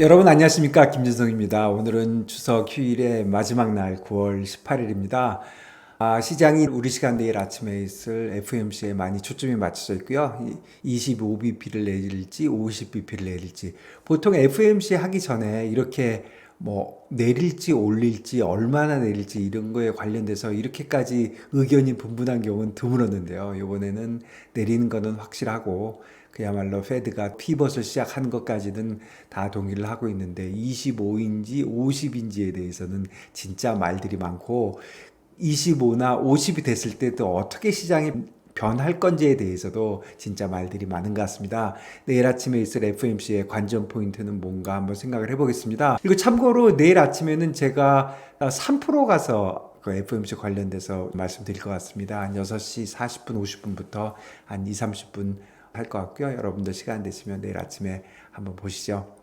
여러분 안녕하십니까 김진성입니다. 오늘은 추석 휴일의 마지막 날 9월 18일입니다. 아, 시장이 우리 시간 내일 아침에 있을 FOMC에 많이 초점이 맞춰져 있고요. 25bp를 내릴지 50bp를 내릴지 보통 FOMC 하기 전에 이렇게 뭐 내릴지 올릴지 얼마나 내릴지 이런 거에 관련돼서 이렇게까지 의견이 분분한 경우는 드물었는데요. 이번에는 내리는 거는 확실하고 그야말로 페드가 피벗을 시작한 것까지는 다 동의를 하고 있는데 25인지 50인지에 대해서는 진짜 말들이 많고 25나 50이 됐을 때 또 어떻게 시장이 변할 건지에 대해서도 진짜 말들이 많은 것 같습니다. 내일 아침에 있을 FMC의 관전 포인트는 뭔가 한번 생각을 해보겠습니다. 그리고 참고로 내일 아침에는 제가 3프로 가서 그 FMC 관련돼서 말씀드릴 것 같습니다. 한 6시 40분, 50분부터 한 2, 30분 할 것 같고요. 여러분들 시간 되시면 내일 아침에 한번 보시죠.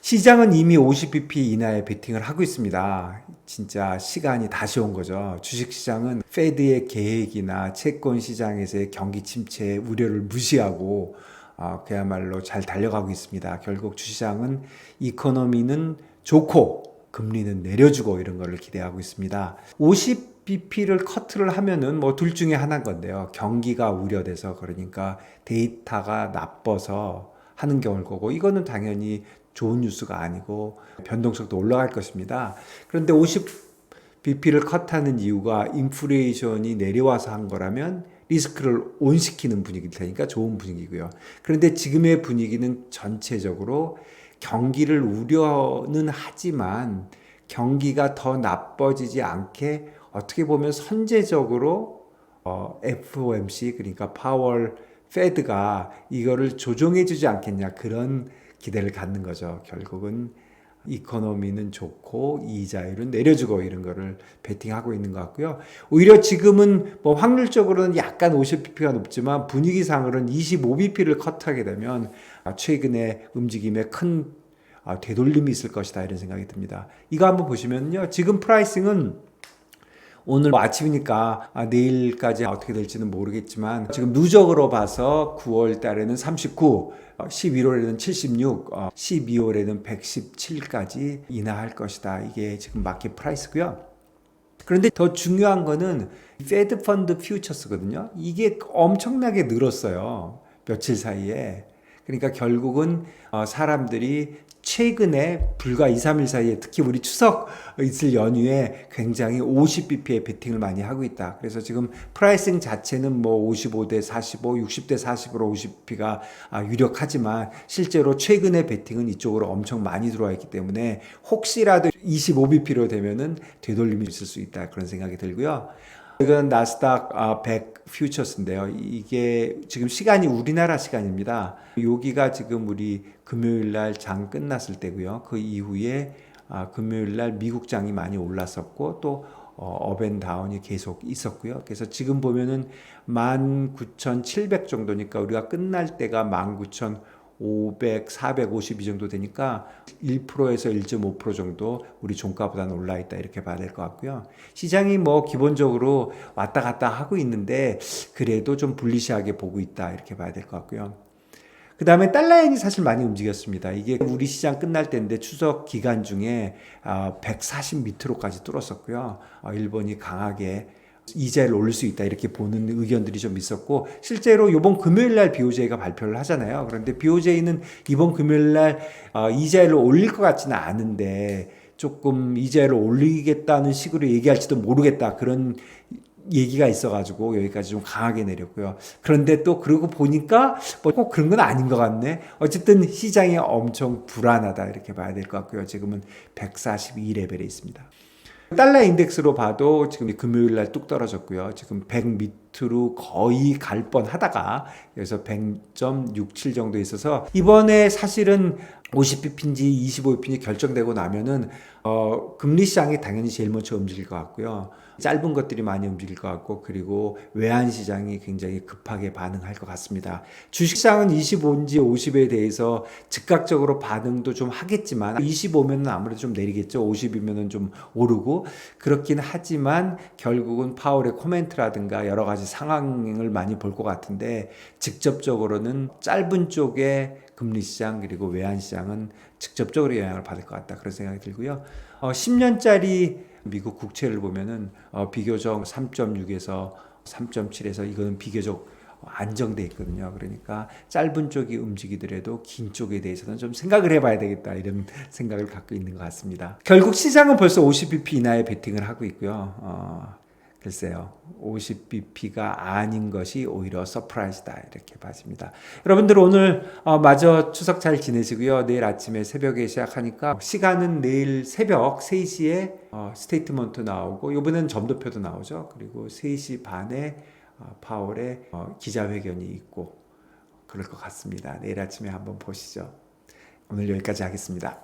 시장은 이미 50bp 이하의 베팅을 하고 있습니다. 진짜 시간이 다시 온 거죠. 주식 시장은 페드의 계획이나 채권 시장에서의 경기 침체 우려를 무시하고 어, 그야말로 잘 달려가고 있습니다. 결국 주시장은 이코노미는 좋고 금리는 내려주고 이런 거를 기대하고 있습니다. 50bp를 커트를 하면은 뭐 둘 중에 하나인 건데요. 경기가 우려돼서 그러니까 데이터가 나빠서 하는 경우일 거고 이거는 당연히 좋은 뉴스가 아니고 변동성도 올라갈 것입니다. 그런데 50bp를 컷하는 이유가 인플레이션이 내려와서 한 거라면 리스크를 온시키는 분위기일 테니까 좋은 분위기고요. 그런데 지금의 분위기는 전체적으로 경기를 우려는 하지만 경기가 더 나빠지지 않게 어떻게 보면 선제적으로 어, FOMC 그러니까 파월 페드가 이거를 조정해 주지 않겠냐 그런 기대를 갖는 거죠. 결국은 이코노미는 좋고 이자율은 내려주고 이런 거를 베팅하고 있는 것 같고요. 오히려 지금은 뭐 확률적으로는 약간 50bp가 높지만 분위기상으로는 25bp를 컷하게 되면 최근에 움직임에 큰 되돌림이 있을 것이다 이런 생각이 듭니다. 이거 한번 보시면요. 지금 프라이싱은 오늘 뭐 아침이니까 아, 내일까지 어떻게 될지는 모르겠지만 지금 누적으로 봐서 9월 달에는 39, 11월에는 76, 12월에는 117까지 인하할 것이다. 이게 지금 마켓 프라이스고요. 그런데 더 중요한 거는 페드 펀드 퓨처스거든요. 이게 엄청나게 늘었어요. 며칠 사이에. 그러니까 결국은 어, 사람들이 최근에 불과 2, 3일 사이에 특히 우리 추석 있을 연휴에 굉장히 50bp의 베팅을 많이 하고 있다. 그래서 지금 프라이싱 자체는 뭐 55대 45, 60대 40으로 50bp가 아, 유력하지만 실제로 최근에 베팅은 이쪽으로 엄청 많이 들어와 있기 때문에 혹시라도 25bp로 되면은 되돌림이 있을 수 있다. 그런 생각이 들고요. 이건 나스닥 100 아, 퓨처스인데요. 이게 지금 시간이 우리나라 시간입니다. 여기가 지금 우리 금요일 날 장 끝났을 때고요. 그 이후에 아, 금요일 날 미국 장이 많이 올랐었고 또 어, 업앤다운이 계속 있었고요. 그래서 지금 보면은 19,700 정도니까 우리가 끝날 때가 19,000 500, 450 이 정도 되니까 1%에서 1.5% 정도 우리 종가보다는 올라 있다 이렇게 봐야 될 것 같고요. 시장이 뭐 기본적으로 왔다 갔다 하고 있는데 그래도 좀 불리시하게 보고 있다 이렇게 봐야 될 것 같고요. 그 다음에 달러엔이 사실 많이 움직였습니다. 이게 우리 시장 끝날 때인데 추석 기간 중에 140 아, 밑으로까지 뚫었었고요. 아, 일본이 강하게 이자를 올릴 수 있다 이렇게 보는 의견들이 좀 있었고 실제로 이번 금요일 날 BOJ가 발표를 하잖아요. 그런데 BOJ는 이번 금요일 날 어, 이자를 올릴 것 같지는 않은데 조금 이자를 올리겠다는 식으로 얘기할지도 모르겠다 그런 얘기가 있어가지고 여기까지 좀 강하게 내렸고요. 그런데 또 그러고 보니까 뭐 꼭 그런 건 아닌 것 같네. 어쨌든 시장이 엄청 불안하다 이렇게 봐야 될 것 같고요. 지금은 142레벨에 있습니다. 달러 인덱스로 봐도 지금 금요일 날 뚝 떨어졌고요. 지금 100 밑으로 거의 갈 뻔 하다가 여기서 100.67 정도 있어서 이번에 사실은 50bp인지 25bp인지 결정되고 나면은 어, 금리 시장이 당연히 제일 먼저 움직일 것 같고요. 짧은 것들이 많이 움직일 것 같고 그리고 외환 시장이 굉장히 급하게 반응할 것 같습니다. 주식 시장은 25인지 50에 대해서 즉각적으로 반응도 좀 하겠지만 25면은 아무래도 좀 내리겠죠. 50이면은 좀 오르고 그렇긴 하지만 결국은 파월의 코멘트라든가 여러 가지 가지 상황을 많이 볼 것 같은데 직접적으로는 짧은 쪽에 금리 시장 그리고 외환 시장은 직접적으로 영향을 받을 것 같다 그런 생각이 들고요. 어, 10년짜리 미국 국채를 보면은 어, 비교적 3.6에서 3.7에서 이거는 비교적 안정돼 있거든요. 그러니까 짧은 쪽이 움직이더라도 긴 쪽에 대해서는 좀 생각을 해봐야 되겠다 이런 생각을 갖고 있는 것 같습니다. 결국 시장은 벌써 50bp 이하의 베팅을 하고 있고요. 어, 글쎄요, 50bp가 아닌 것이 오히려 서프라이즈다 이렇게 봐집니다. 여러분들 오늘 어, 마저 추석 잘 지내시고요. 내일 아침에 새벽에 시작하니까 시간은 내일 새벽 3시에 어, 스테이트먼트 나오고 이번엔 점도표도 나오죠. 그리고 3시 반에 어, 파월의 어, 기자회견이 있고 그럴 것 같습니다. 내일 아침에 한번 보시죠. 오늘 여기까지 하겠습니다.